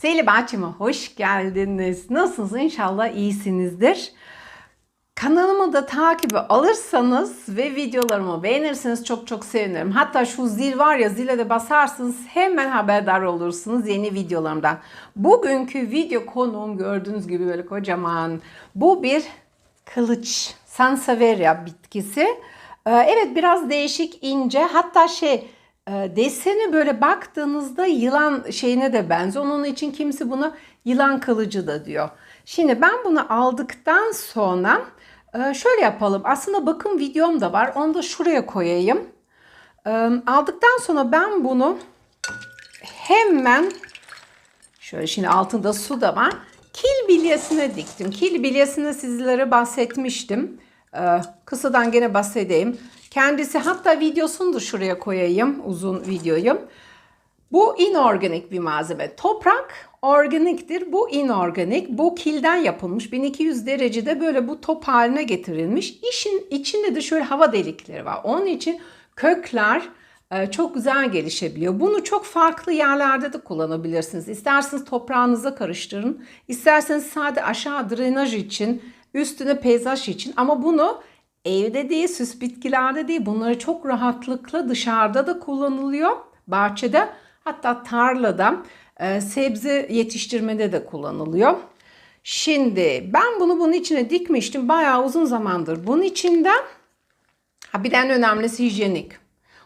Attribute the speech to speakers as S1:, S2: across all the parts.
S1: Seyli Bahçeme hoş geldiniz. Nasılsınız? İnşallah iyisinizdir. Kanalımı da takibi alırsanız ve videolarımı beğenirseniz çok çok sevinirim. Hatta şu zil var ya zile de basarsınız hemen haberdar olursunuz yeni videolarımdan. Bugünkü video konuğum gördüğünüz gibi böyle kocaman. Bu bir kılıç. Sansevieria bitkisi. Ee, Evet biraz değişik ince hatta şey deseni böyle baktığınızda yılan şeyine de benziyor. Onun için kimisi buna yılan kılıcı da diyor. Şimdi ben bunu aldıktan sonra e, şöyle yapalım. Aslında bakım videom da var. Onu da şuraya koyayım. E, Aldıktan sonra ben bunu hemen şöyle şimdi altında su da var. Kil bilyesine diktim. Kil bilyesine sizlere bahsetmiştim. Ee, kısadan gene bahsedeyim. Kendisi hatta videosunu da şuraya koyayım. Uzun videoyu. Bu inorganik bir malzeme. Toprak organiktir. Bu inorganik. Bu kilden yapılmış. 1200 derecede böyle bu top haline getirilmiş. İşin içinde de şöyle hava delikleri var. Onun için kökler e, çok güzel gelişebiliyor. Bunu çok farklı yerlerde de kullanabilirsiniz. İsterseniz toprağınıza karıştırın. İsterseniz sade aşağı drenaj için, üstüne peyzaj için ama bunu evde değil, süs bitkilerde değil. Bunları çok rahatlıkla dışarıda da kullanılıyor. Bahçede hatta tarlada e, sebze yetiştirmede de kullanılıyor. Şimdi ben bunu bunun içine dikmiştim bayağı uzun zamandır. Bunun içinden ha bir de en önemlisi hijyenik.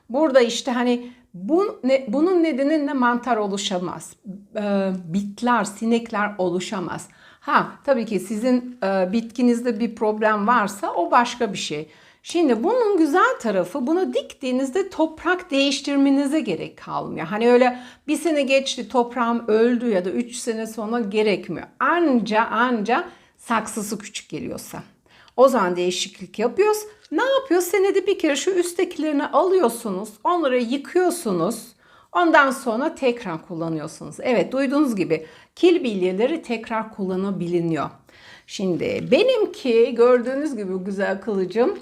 S1: Burada işte hani bu, ne, bunun nedeni ne mantar oluşamaz. E, bitler, sinekler oluşamaz. Ha tabii ki sizin e, bitkinizde bir problem varsa o başka bir şey. Şimdi bunun güzel tarafı bunu diktiğinizde toprak değiştirmenize gerek kalmıyor. Hani öyle bir sene geçti toprağım öldü ya da üç sene sonra gerekmiyor. Anca anca saksısı küçük geliyorsa. O zaman değişiklik yapıyoruz. Ne yapıyoruz? Senede bir kere şu üsttekilerini alıyorsunuz. Onları yıkıyorsunuz. Ondan sonra tekrar kullanıyorsunuz. Evet duyduğunuz gibi kil bilyeleri tekrar kullanabiliyor. Şimdi benimki gördüğünüz gibi güzel kılıcım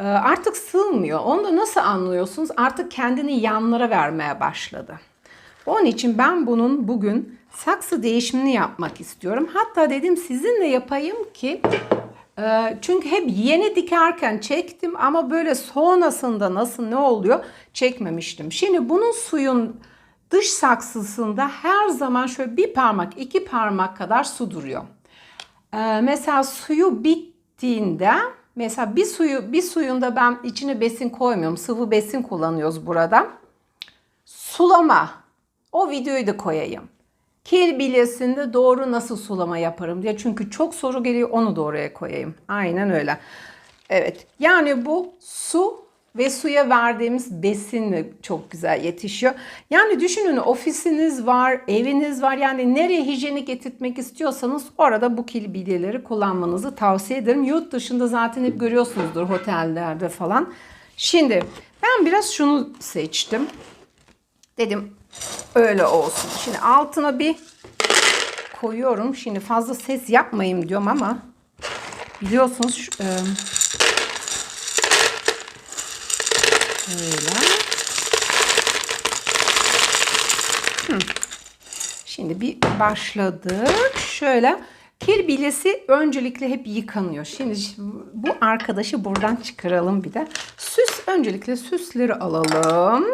S1: e, artık sığmıyor. Onu da nasıl anlıyorsunuz? Artık kendini yanlara vermeye başladı. Onun için ben bunun bugün saksı değişimini yapmak istiyorum. Hatta dedim sizinle yapayım ki çünkü hep yeni dikerken çektim ama böyle sonrasında nasıl ne oluyor çekmemiştim. Şimdi bunun suyun dış saksısında her zaman şöyle bir parmak iki parmak kadar su duruyor. E, mesela suyu bittiğinde mesela bir suyu bir suyunda ben içine besin koymuyorum. Sıvı besin kullanıyoruz burada. Sulama. O videoyu da koyayım. Kil bilyesinde doğru nasıl sulama yaparım diye. Çünkü çok soru geliyor onu da oraya koyayım. Aynen öyle. Evet. Yani bu su ve suya verdiğimiz besinle çok güzel yetişiyor. Yani düşünün ofisiniz var, eviniz var. Yani nereye hijyenik getirtmek istiyorsanız orada bu kil bilyeleri kullanmanızı tavsiye ederim. Yurt dışında zaten hep görüyorsunuzdur otellerde falan. Şimdi ben biraz şunu seçtim. Dedim öyle olsun. Şimdi altına bir koyuyorum. Şimdi fazla ses yapmayayım diyorum ama biliyorsunuz e, Böyle. Hı. Şimdi bir başladık. Şöyle kir bilyesi öncelikle hep yıkanıyor. Şimdi bu arkadaşı buradan çıkaralım bir de. Süs öncelikle süsleri alalım.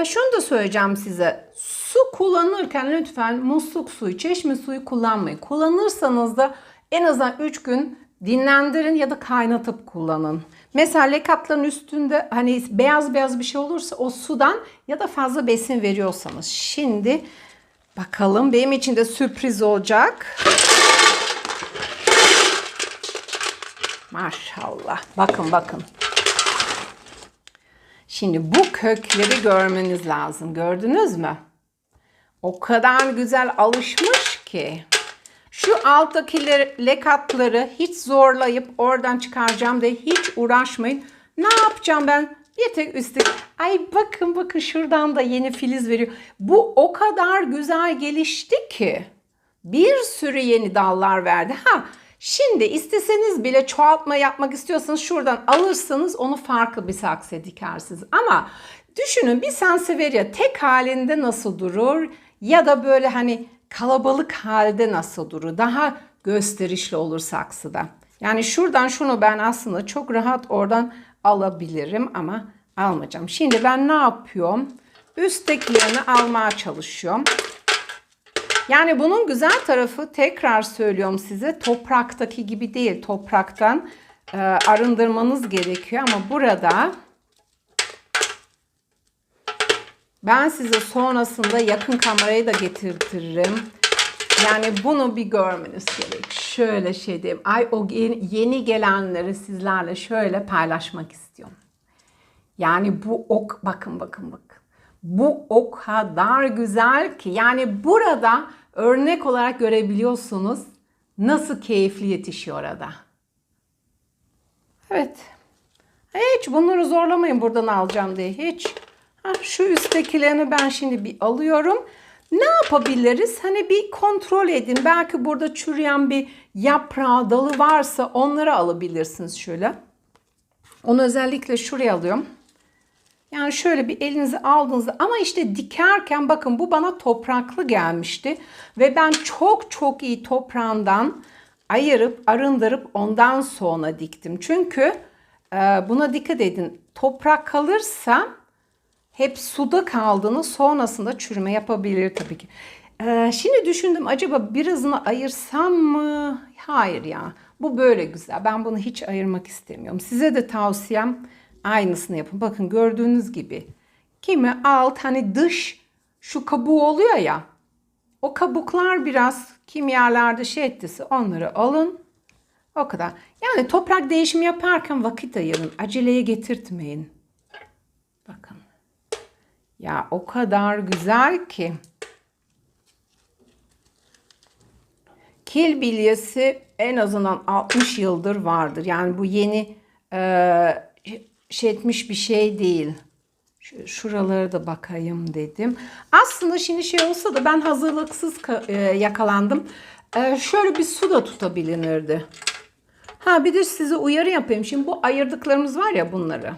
S1: Ee, şunu da söyleyeceğim size. Su kullanırken lütfen musluk suyu, çeşme suyu kullanmayın. Kullanırsanız da en azından 3 gün dinlendirin ya da kaynatıp kullanın. Mesela lekatların üstünde hani beyaz beyaz bir şey olursa o sudan ya da fazla besin veriyorsanız. Şimdi bakalım benim için de sürpriz olacak. Maşallah. Bakın bakın. Şimdi bu kökleri görmeniz lazım. Gördünüz mü? O kadar güzel alışmış ki. Şu alttaki lekatları hiç zorlayıp oradan çıkaracağım diye hiç uğraşmayın. Ne yapacağım ben? Bir tek üstte. Ay bakın bakın şuradan da yeni filiz veriyor. Bu o kadar güzel gelişti ki. Bir sürü yeni dallar verdi. Ha Şimdi isteseniz bile çoğaltma yapmak istiyorsanız şuradan alırsınız onu farklı bir saksı dikersiniz. Ama Düşünün bir Sansevieria tek halinde nasıl durur ya da böyle hani kalabalık halde nasıl durur? Daha gösterişli olur saksıda. Yani şuradan şunu ben aslında çok rahat oradan alabilirim ama almayacağım. Şimdi ben ne yapıyorum? Üsttekilerini almaya çalışıyorum. Yani bunun güzel tarafı tekrar söylüyorum size topraktaki gibi değil. Topraktan e, arındırmanız gerekiyor ama burada ben size sonrasında yakın kamerayı da getirtirim. Yani bunu bir görmeniz gerek. Şöyle şey diyeyim. Ay o yeni, gelenleri sizlerle şöyle paylaşmak istiyorum. Yani bu ok bakın bakın bakın. Bu o kadar güzel ki yani burada örnek olarak görebiliyorsunuz nasıl keyifli yetişiyor orada. Evet. Hiç bunları zorlamayın buradan alacağım diye hiç. Ha, şu üsttekilerini ben şimdi bir alıyorum. Ne yapabiliriz? Hani bir kontrol edin. Belki burada çürüyen bir yaprağı, dalı varsa onları alabilirsiniz şöyle. Onu özellikle şuraya alıyorum. Yani şöyle bir elinize aldığınızda ama işte dikerken bakın bu bana topraklı gelmişti. Ve ben çok çok iyi toprağından ayırıp arındırıp ondan sonra diktim. Çünkü e, buna dikkat edin. Toprak kalırsa hep suda kaldığını sonrasında çürüme yapabilir tabii ki. E, şimdi düşündüm acaba birazını ayırsam mı? Hayır ya. Bu böyle güzel. Ben bunu hiç ayırmak istemiyorum. Size de tavsiyem aynısını yapın. Bakın gördüğünüz gibi. Kimi alt hani dış şu kabuğu oluyor ya. O kabuklar biraz kimyalarda şey ettisi onları alın. O kadar. Yani toprak değişimi yaparken vakit ayırın. Aceleye getirtmeyin. Bakın. Ya o kadar güzel ki. Kil bilyesi en azından 60 yıldır vardır. Yani bu yeni e, etmiş bir şey değil. Şuralara da bakayım dedim. Aslında şimdi şey olsa da ben hazırlıksız e, yakalandım. E, şöyle bir su da tutabilirdi. Ha bir de size uyarı yapayım. Şimdi bu ayırdıklarımız var ya bunları.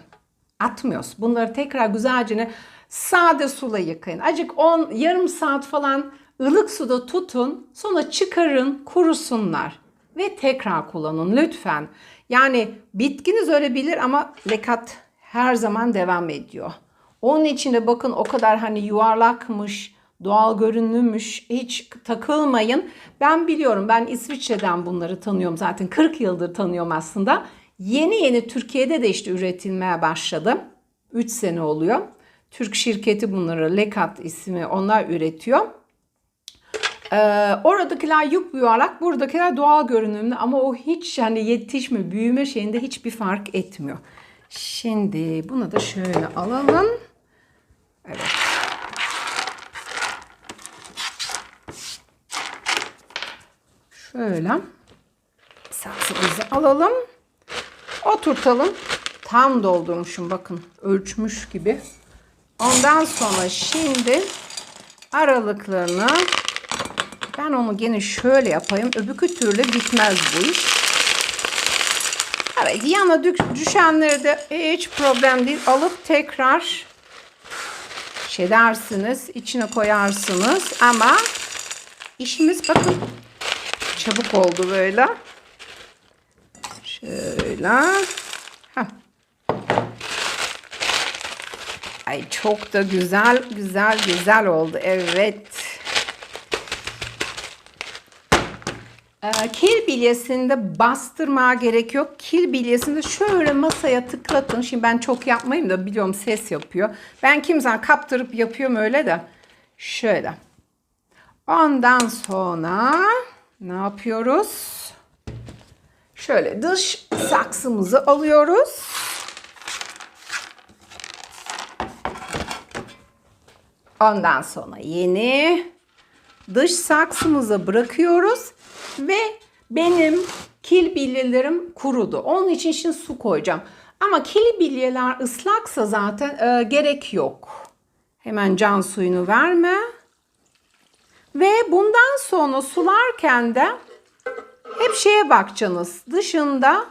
S1: Atmıyoruz. Bunları tekrar güzelce sade suyla yıkayın. Acık 10 yarım saat falan ılık suda tutun. Sonra çıkarın, kurusunlar ve tekrar kullanın lütfen. Yani bitkiniz ölebilir ama lekat her zaman devam ediyor. Onun için de bakın o kadar hani yuvarlakmış, doğal görünümüş hiç takılmayın. Ben biliyorum ben İsviçre'den bunları tanıyorum zaten 40 yıldır tanıyorum aslında. Yeni yeni Türkiye'de de işte üretilmeye başladı. 3 sene oluyor. Türk şirketi bunları Lekat ismi onlar üretiyor. Ee, oradakiler yup yuvarlak, buradakiler doğal görünümlü ama o hiç yani yetişme, büyüme şeyinde hiçbir fark etmiyor. Şimdi bunu da şöyle alalım. Evet. Şöyle saksımızı alalım. Oturtalım. Tam doldurmuşum bakın. Ölçmüş gibi. Ondan sonra şimdi aralıklarını ben onu gene şöyle yapayım. Öbürkü türlü bitmez bu iş. Evet yana düşenleri de hiç problem değil. Alıp tekrar şey dersiniz. içine koyarsınız. Ama işimiz bakın çabuk oldu böyle. Şöyle. Heh. Ay çok da güzel güzel güzel oldu. Evet. Ee, kil bilyesinde bastırmaya gerek yok. Kil bilyesinde şöyle masaya tıklatın. Şimdi ben çok yapmayayım da biliyorum ses yapıyor. Ben kimsen kaptırıp yapıyorum öyle de. Şöyle. Ondan sonra ne yapıyoruz? Şöyle dış saksımızı alıyoruz. Ondan sonra yeni dış saksımıza bırakıyoruz ve benim kil bilyelerim kurudu. Onun için şimdi su koyacağım. Ama kil bilyeler ıslaksa zaten e, gerek yok. Hemen can suyunu verme. Ve bundan sonra sularken de hep şeye bakacaksınız. Dışında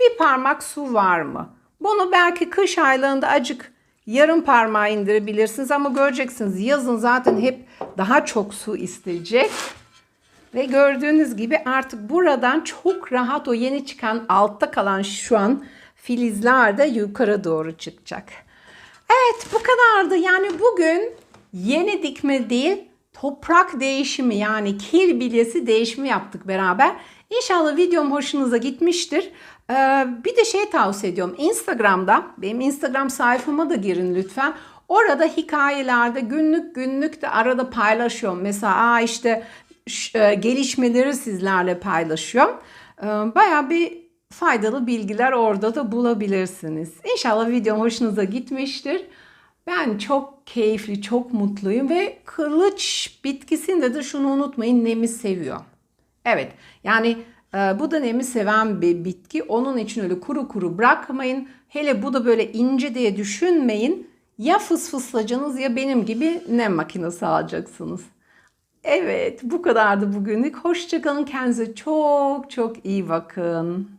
S1: bir parmak su var mı? Bunu belki kış aylarında acık yarım parmağı indirebilirsiniz ama göreceksiniz yazın zaten hep daha çok su isteyecek. Ve gördüğünüz gibi artık buradan çok rahat o yeni çıkan altta kalan şu an filizler de yukarı doğru çıkacak. Evet bu kadardı. Yani bugün yeni dikme değil toprak değişimi yani kil bilyesi değişimi yaptık beraber. İnşallah videom hoşunuza gitmiştir. Ee, bir de şey tavsiye ediyorum. Instagram'da benim Instagram sayfama da girin lütfen. Orada hikayelerde günlük günlük de arada paylaşıyorum. Mesela aa işte gelişmeleri sizlerle paylaşıyorum. Ee, Bayağı bir faydalı bilgiler orada da bulabilirsiniz. İnşallah videom hoşunuza gitmiştir. Ben çok keyifli, çok mutluyum ve kılıç bitkisinde de şunu unutmayın nemi seviyor. Evet yani e, bu da nemi seven bir bitki. Onun için öyle kuru kuru bırakmayın. Hele bu da böyle ince diye düşünmeyin. Ya fısfıslayacaksınız ya benim gibi nem makinesi alacaksınız. Evet bu kadardı bugünlük. Hoşçakalın kendinize çok çok iyi bakın.